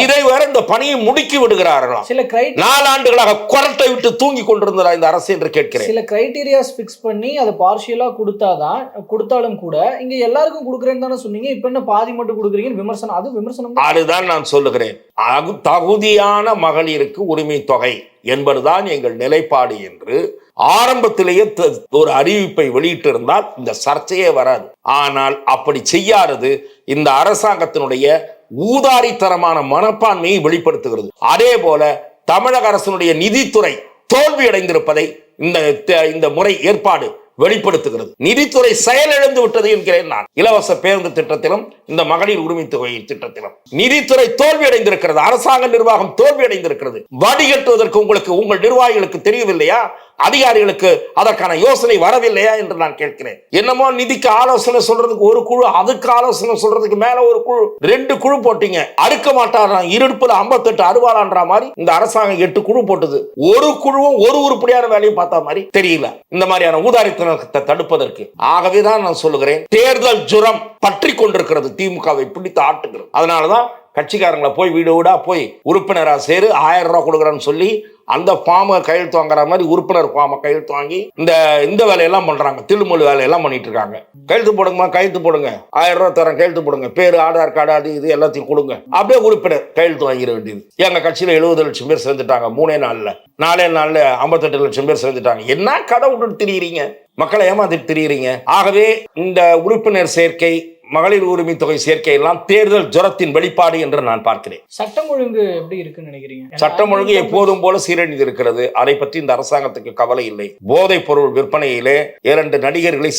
இதை வேற இந்த பணியை முடுக்கி விடுகிறார்களாம் சில நாலாண்டுகளாக குரட்டை விட்டு தூங்கி கொண்டிருந்ததா இந்த அரசு என்று கேட்கிறேன். சில கிரைட்டீரியாஸ் ஃபிக்ஸ் பண்ணி அதை பார்ஷியலா கொடுத்தாதான் கொடுத்தாலும் கூட இங்க எல்லாருக்கும் கொடுக்குறேன்னு தானே சொன்னீங்க. இப்ப என்ன பாதி மட்டும் கொடுக்குறீங்கன்னு விமர்சனம் அது விமர்சனம் தான். அதுதான் நான் சொல்லுகிறேன். அகு- தகுதியான மகளிருக்கு உரிமை தொகை என்பதுதான் எங்கள் நிலைப்பாடு என்று ஆரம்பத்திலேயே த- ஒரு அறிவிப்பை வெளியிட்டிருந்தால் இந்த சர்ச்சையே வராது. ஆனால் அப்படி செய்யாதது இந்த அரசாங்கத்தினுடைய ஊதாரித்தனமான மனப்பான்மையை வெளிப்படுத்துகிறது. அதே போல தமிழக அரசினுடைய நிதித்துறை தோல்வி அடைந்திருப்பதை இந்த த- இந்த முறை ஏற்பாடு வெளிப்படுத்துகிறது. நிதித்துறை செயலிழந்து விட்டது என்கிறேன் நான். இலவச பேருந்து திட்டத்திலும் இந்த மகளிர் உரிமை தொகை திட்டத்திலும். நிதித்துறை தோல்வி அடைந்திருக்கிறது அரசாங்க நிர்வாகம் தோல்வி அடைந்திருக்கிறது வடிகட்டுவதற்கு உங்களுக்கு உங்கள் நிர்வாகிகளுக்கு தெரியவில்லையா? அதிகாரிகளுக்கு அதற்கான யோசனை வரவில்லையா என்று நான் கேட்கிறேன். என்னமோ நிதிக்கு ஆலோசனை சொல்றதுக்கு ஒரு குழு அதுக்கு ஆலோசனை சொல்றதுக்கு மேல ஒரு குழு. ரெண்டு குழு போட்டீங்க. அறுக்க மாட்டாராம் இருடுப்புல ஐம்பத்தெட்டு அறுவாளான்ற மாதிரி இந்த அரசாங்கம் எட்டு குழு போட்டது. ஒரு குழுவும் ஒரு உருப்படியான வேலையும் பார்த்தா மாதிரி தெரியல. இந்த மாதிரியான ஊதாரித்தனத்தை தடுப்பதற்கு. ஆகவே தான் நான் சொல்லுகிறேன் தேர்தல் ஜுரம் பற்றி கொண்டிருக்கிறது திமுகவை பிடித்து ஆட்டுகிறது. அதனாலதான் கட்சிக்காரங்களை போய் வீடு வீடா போய் உறுப்பினராக சேரு ஆயிரம் ரூபாய் கொடுக்குறேன்னு சொல்லி அந்த ஃபார்மை கையெழுத்து வாங்குற மாதிரி உறுப்பினர் ஃபார்மை கையெழுத்து வாங்கி இந்த இந்த வேலையெல்லாம் பண்றாங்க. திருமொழி வேலையெல்லாம் பண்ணிட்டு இருக்காங்க கையெழுத்து போடுங்கம்மா கையெழுத்து போடுங்க. ஆயிரம் ரூபா தரேன் கையெழுத்து போடுங்க. பேர் ஆதார் கார்டு அது இது எல்லாத்தையும் கொடுங்க. அப்படியே உறுப்பினர் கையெழுத்து வாங்கிட வேண்டியது. எங்க கட்சியில எழுபது லட்சம் பேர் சேர்ந்துட்டாங்க மூணே நாள்ல. நாலே நாள்ல ஐம்பத்தெட்டு லட்சம் பேர் சேர்ந்துட்டாங்க. என்ன கதை விட்டுட்டு திரியிறீங்க? மக்களை ஏமாத்திட்டு திரியிறீங்க. ஆகவே இந்த உறுப்பினர் சேர்க்கை மகளிர் உரிமை தொகை சேர்க்கை எல்லாம் தேர்தல் ஜுரத்தின் வெளிப்பாடு என்று நான் பார்க்கிறேன். சட்டம் ஒழுங்கு எப்படி இருக்குன்னு நினைக்கிறீங்க? சட்டம் ஒழுங்கு எப்போதும் போல சீரழிந்து இருக்கிறது அதை பற்றி இந்த அரசாங்கத்துக்கு கவலை இல்லை. போதைப் பொருள் விற்பனையிலே இரண்டு நடிகர்களை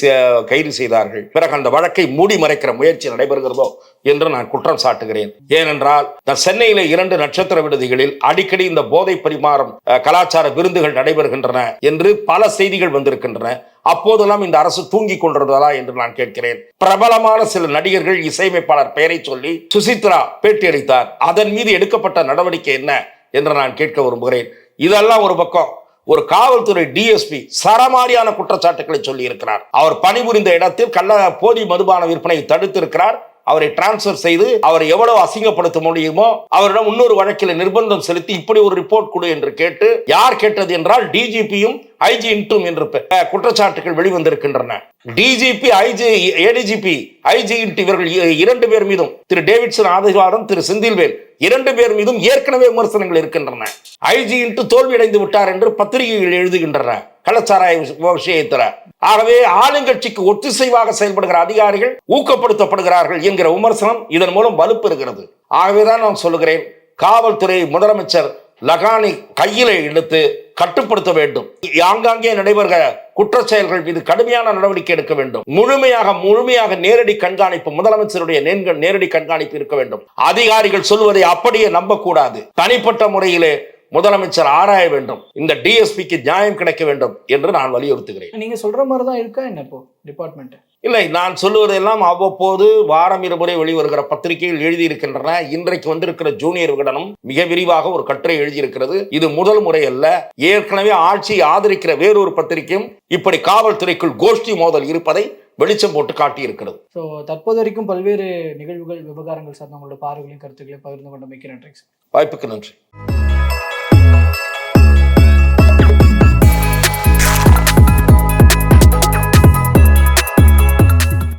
கைது செய்தார்கள். பிறகு அந்த வழக்கை மூடி மறைக்கிற முயற்சி நடைபெறுகிறதோ என்று நான் குற்றம் சாட்டுகிறேன். ஏனென்றால் சென்னையில இரண்டு நட்சத்திர விடுதிகளில் அடிக்கடி இந்த போதை பரிமாறும் கலாச்சார விருந்துகள் நடைபெறுகின்றன என்று பல செய்திகள் வந்திருக்கின்றன. அப்போதெல்லாம் இந்த அரசு தூங்கி கொண்டிருந்ததா என்று நான் கேட்கிறேன். பிரபலமான சில நடிகர்கள் இசையமைப்பாளர் பெயரை சொல்லி சுசித்ரா பேட்டியளித்தார். அதன் மீது எடுக்கப்பட்ட நடவடிக்கை என்ன என்று நான் கேட்க விரும்புகிறேன். இதெல்லாம் ஒரு பக்கம். ஒரு காவல்துறை டிஎஸ்பி சரமாரியான குற்றச்சாட்டுகளை சொல்லி இருக்கிறார் அவர் பணிபுரிந்த இடத்தில் கள்ள போலி மதுபான விற்பனையை தடுத்திருக்கிறார். அவரை டிரான்ஸ்ஃபர் செய்து அவரை எவ்வளவு அசிங்கப்படுத்த முடியுமோ அவரிடம் இன்னொரு வழக்கில் நிர்பந்தம் செலுத்தி இப்படி ஒரு ரிப்போர்ட் கொடு என்று கேட்டு யார் கேட்டது என்றால் டிஜிபியும் ஐஜி இன்ட்டும் என்று குற்றச்சாட்டுகள் வெளிவந்திருக்கின்றன. டிஜிபி ஐஜி ஏடிஜிபி ஐஜி இன்ட் இவர்கள் இ- இரண்டு பேர் மீதும் திரு டேவிட்சன் ஆதிவாரம் திரு செந்தில்வேல் இரண்டு பேர் மீதும் ஏற்கனவே விமர்சனங்கள் இருக்கின்றன. ஐஜி இன்ட்டு தோல்வியடைந்து விட்டார் என்று பத்திரிகைகள் எழுதுகின்றன. கள்ளச்சாராய விஷ- விஷயத்துல ஆகவே ஆளுங்கட்சிக்கு ஒத்திசைவாக செயல்படுகிற அதிகாரிகள் ஊக்கப்படுத்தப்படுகிறார்கள் என்கிற விமர்சனம் இதன் மூலம் வலுப்பெறுகிறது ஆகவேதான் நான் சொல்லுகிறேன் காவல்துறை முதலமைச்சர் லகானி கையிலே இழுத்து கட்டுப்படுத்த வேண்டும். ஆங்காங்கே நடைபெறுகிற குற்ற செயல்கள் மீது கடுமையான நடவடிக்கை எடுக்க வேண்டும். முழுமையாக முழுமையாக நேரடி கண்காணிப்பு முதலமைச்சருடைய நேரடி கண்காணிப்பு இருக்க வேண்டும். அதிகாரிகள் சொல்வதை அப்படியே நம்பக்கூடாது. தனிப்பட்ட முறையிலே முதலமைச்சர் ஆராய வேண்டும். இந்த டிஎஸ்பிக்கு நியாயம் கிடைக்க வேண்டும் என்று நான் வலியுறுத்துகிறேன். நீங்க சொல்ற மாதிரி தான் இருக்கா என்ன இப்போ டிபார்ட்மெண்ட் இல்லை நான் சொல்லுவதெல்லாம் அவ்வப்போது வாரம் இருமுறை வெளிவருகிற பத்திரிகையில் எழுதியிருக்கின்றன. இன்றைக்கு வந்திருக்கிற ஜூனியர் விகடனும் மிக விரிவாக ஒரு கட்டுரை எழுதியிருக்கிறது. இது முதல் முறை அல்ல. ஏற்கனவே ஆட்சியை ஆதரிக்கிற வேறொரு பத்திரிகையும் இப்படி காவல்துறைக்குள் கோஷ்டி மோதல் இருப்பதை வெளிச்சம் போட்டு காட்டியிருக்கிறது. ஸோ தற்போது வரைக்கும் பல்வேறு நிகழ்வுகள் விவகாரங்கள் சார்ந்த உங்களோட பார்வைகளையும் கருத்துக்களையும் பகிர்ந்து கொண்டமைக்கு நன்றி சார். வாய்ப்புக்கு நன்றி.